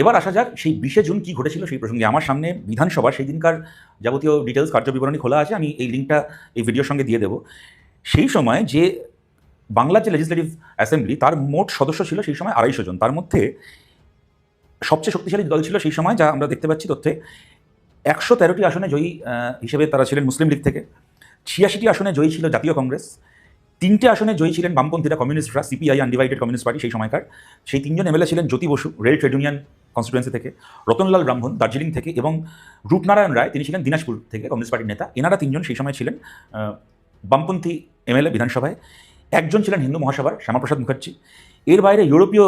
এবার আসা যাক, সেই বিশে জুন কি ঘটেছিল সেই প্রসঙ্গে। আমার সামনে বিধানসভা সেই দিনকার যাবতীয় ডিটেলস কার্যবিবরণী খোলা আছে, আমি এই লিঙ্কটা এই ভিডিওর সঙ্গে দিয়ে দেবো। সেই সময় যে বাংলার যে লেজিসলেটিভ অ্যাসেম্বলি তার মোট সদস্য ছিল সেই সময় আড়াইশো জন। তার মধ্যে সবচেয়ে শক্তিশালী দল ছিল সেই সময়, যা আমরা দেখতে পাচ্ছি তথ্যে। একশো তেরোটি আসনে জয়ী হিসেবে তারা ছিলেন মুসলিম লীগ থেকে। ছিয়াশিটি আসনে জয়ী ছিল জাতীয় কংগ্রেস। তিনটে আসনে জয়ী ছিলেন বামপন্থীরা কমিউনিস্টরা সিপিআই আনডিভাইডেড কমিউনিস্ট পার্টি সেই সময়কার। সেই তিনজন এমএলএ ছিলেন Jyoti Basu rail trade union constituency থেকে, রতনলাল ব্রাহ্মণ, দার্জিলিং থেকে এবং রূপনারায়ণ রায়, তিনি ছিলেন দিনাজপুর থেকে কমিউনিস্ট পার্টির নেতা। এনারা তিনজন সেই সময় ছিলেন বামপন্থী এমএলএ বিধানসভায়। একজন ছিলেন হিন্দু মহাসভার, শ্যামাপ্রসাদ মুখার্জি। এর বাইরে ইউরোপীয়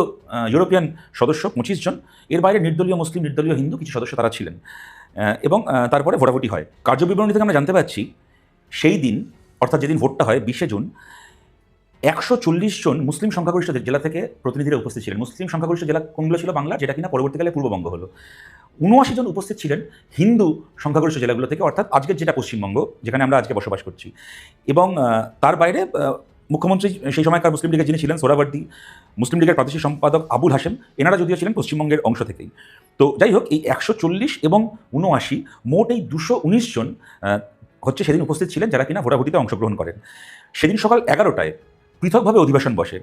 ইউরোপিয়ান সদস্য পঁচিশ জন। এর বাইরে নির্দলীয় মুসলিম, নির্দলীয় হিন্দু কিছু সদস্য তারা ছিলেন। এবং তারপরে ভোটাভুটি হয়। কার্যবিবরণী থেকে আমরা জানতে পারছি, সেই দিন, অর্থাৎ যেদিন ভোটটা হয়, বিশে জুন একশো চল্লিশ জন মুসলিম সংখ্যাগরিষ্ঠ জেলা থেকে প্রতিনিধিরা উপস্থিত ছিলেন। মুসলিম সংখ্যাগরিষ্ঠ জেলা কোনগুলো ছিল? বাংলা, যেটা কিনা পরবর্তীকালে পূর্ববঙ্গ হলো। উনআশি জন উপস্থিত ছিলেন হিন্দু সংখ্যাগরিষ্ঠ জেলাগুলো থেকে, অর্থাৎ আজকের যেটা পশ্চিমবঙ্গ, যেখানে আমরা আজকে বসবাস করছি। এবং তার বাইরে মুখ্যমন্ত্রী সেই সময়কার মুসলিম লীগের যিনি ছিলেন সোরাবর্দী মুসলিম লীগের প্রাদেশিক সম্পাদক আবুল হাসেম এনারা যদিও ছিলেন পশ্চিমবঙ্গের অংশ থেকেই। তো যাই হোক, এই একশো চল্লিশ এবং উনআশি মোট এই দুশো উনিশ জন হচ্ছে সেদিন উপস্থিত ছিলেন যারা কিনা ভোটাভুটিতে অংশগ্রহণ করেন। সেদিন সকাল এগারোটায় পৃথকভাবে অধিবেশন বসে।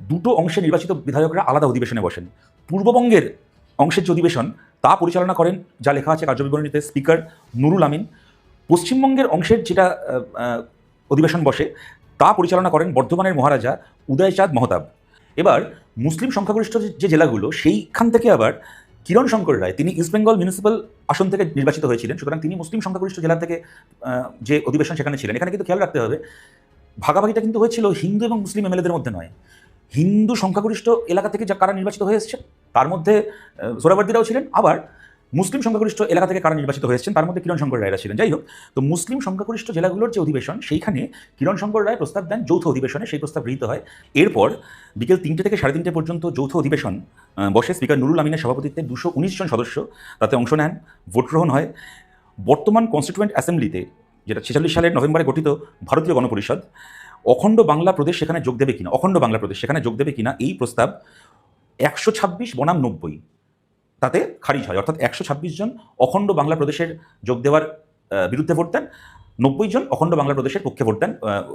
দুটো অংশে নির্বাচিত বিধায়করা আলাদা অধিবেশনে বসেন। পূর্ববঙ্গের অংশের যে অধিবেশন, তা পরিচালনা করেন, যা লেখা আছে কার্যবিবরণীতে, স্পিকার নুরুল আমিন। পশ্চিমবঙ্গের অংশের যেটা অধিবেশন বসে, তা পরিচালনা করেন বর্ধমানের মহারাজা উদয়চাঁদ মহতাব। এবার মুসলিম সংখ্যাগরিষ্ঠ যে- যে জেলাগুলো, সেইখান থেকে আবার কিরণ শঙ্কর রায়, তিনি ইস্ট বেঙ্গল মিউনিসিপ্যাল আসন থেকে নির্বাচিত হয়েছিলেন। সুতরাং তিনি মুসলিম সংখ্যাগরিষ্ঠ জেলা থেকে যে অধিবেশন সেখানে ছিলেন। এখানে কিন্তু খেয়াল রাখতে হবে ভাগাভাগিটা কিন্তু হয়েছিল হিন্দু এবং মুসলিম এমএলএদের মধ্যে নয়। হিন্দু সংখ্যাগরিষ্ঠ এলাকা থেকে যা কারা নির্বাচিত হয়ে এসেছেন, তার মধ্যে সোরাবর্দিরাও ছিলেন। আবার মুসলিম সংখ্যাগরিষ্ঠ এলাকা থেকে কারা নির্বাচিত হয়ে এসেছেন, তার মধ্যে কিরণ শঙ্কর রায়রা ছিলেন। যাই হোক, তো মুসলিম সংখ্যাগরিষ্ঠ জেলাগুলোর যে অধিবেশন, সেইখানে কিরণ শঙ্কর রায় প্রস্তাব দেন যৌথ অধিবেশনে, সেই প্রস্তাব গৃহীত হয়। এরপর বিকেল তিনটে থেকে সাড়ে তিনটে পর্যন্ত যৌথ অধিবেশন বসে। স্পিকার নুরুল আমিনের সভাপতিত্বে দুশো জন সদস্য তাতে অংশ নেন ভোট গ্রহণ হয়। বর্তমান কনস্টিটিউয়েন্ট অ্যাসেম্বলিতে যেটা ছেচল্লিশ সালের নভেম্বরে গঠিত ভারতীয় গণপরিষদ, অখণ্ড বাংলা প্রদেশ সেখানে যোগ দেবে কিনা, অখণ্ড বাংলা প্রদেশ সেখানে যোগ দেবে কিনা, এই প্রস্তাব একশো ছাব্বিশ বনাম নব্বই তাতে খারিজ হয়। অর্থাৎ একশো ছাব্বিশ জন অখণ্ড বাংলা প্রদেশের যোগ দেওয়ার বিরুদ্ধে ভোট দেন, নব্বই জন অখণ্ড বাংলা প্রদেশের পক্ষে ভোট দেন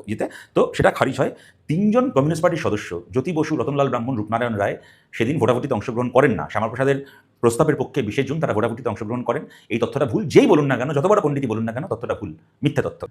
ইয়েতে। তো সেটা খারিজ হয়। তিনজন কমিউনিস্ট পার্টির সদস্য জ্যোতি বসু রতনলাল ব্রাহ্মণ, রূপনারায়ণ রায়, সেদিন ভোটাভুটিতে অংশগ্রহণ করেন না। শ্যামাপ্রসাদের প্রস্তাবের পক্ষে বিশেষ জুন তারা ভোটাভুটিতে অংশগ্রহণ করেন। এই তথ্যটা ভুল। যেই বলুন না কেন, যত বড় পণ্ডিতই বলুন না কেন তথ্যটা ভুল। মিথ্যা তথ্য।